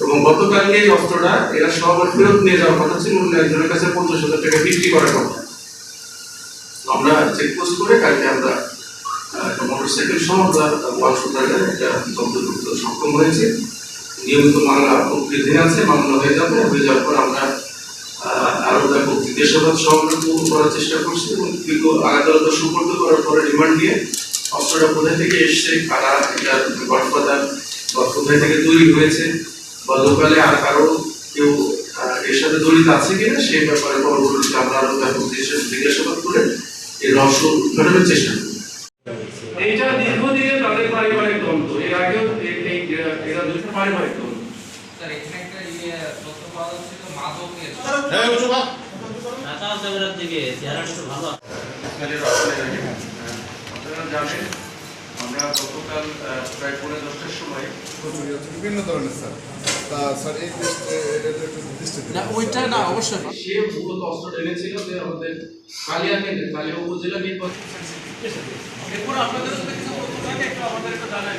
এবং গতকালকে এই অস্ত্রটা এরা সব ফেরত নিয়ে যাওয়ার কথা ছিল অন্য একজনের কাছে পঞ্চাশ হাজার টাকা বিক্রি করার কথা। আমরা চেকপোস্ট করে কালকে আমরা একটা মোটরসাইকেল সহ আমরা একটা জব্দ সক্ষম হয়েছে। নিয়মিত মামলা প্রকৃতি আছে মামলা হয়ে যাবে। হয়ে যাওয়ার পর আমরা আহ, আরও ব্যাপক জিজ্ঞাসাবাদ সংগ্রহ করার চেষ্টা করছি এবং কিন্তু আদালত সুপর্দ করার পরে রিমান্ড নিয়ে অস্ত্রটা কোথায় থেকে এসছে কারা এটা কোথায় থেকে তৈরি হয়েছে বা লোকালে আর কারও কেউ এর সাথে জড়িত আছে কিনা সেই ব্যাপারে পরবর্তীতে আমরা আরও ব্যাপক জিজ্ঞাসা- জিজ্ঞাসাবাদ করে এই রহস্য উদ্ঘাটনের চেষ্টা করব। এইটা দীর্ঘদিনে তাদের পারিবারিক দ্বন্দ্ব এর আগেও এরা- দুটো পারিবারিক দ্বন্দ্ব স্যার এখানে একটা ইয়ে আপনারা আপনারা জানেন আমরা গতকাল প্রায় পৌনে দশটার সময় বিভিন্ন ধরনের স্যার। তা স্যার এই লিস্ট এটা একটু নির্দিষ্ট দিন। না ওইটা না অবশ্যই। সে মূলত অস্ত্র এনেছিল যে আমাদের কালিয়া কেন্দ্রে কালিয়া উপজেলা নির্বাচন এরপর আপনাদের কিছু আমাদের একটু জানাই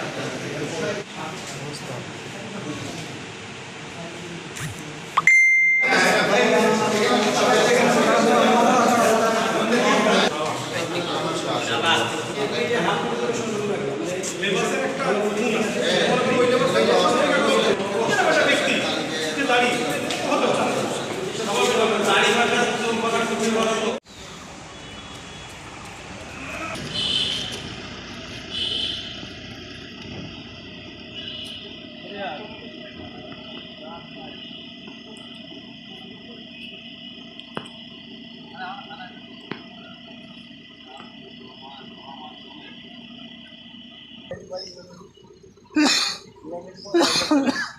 Ha ha ha.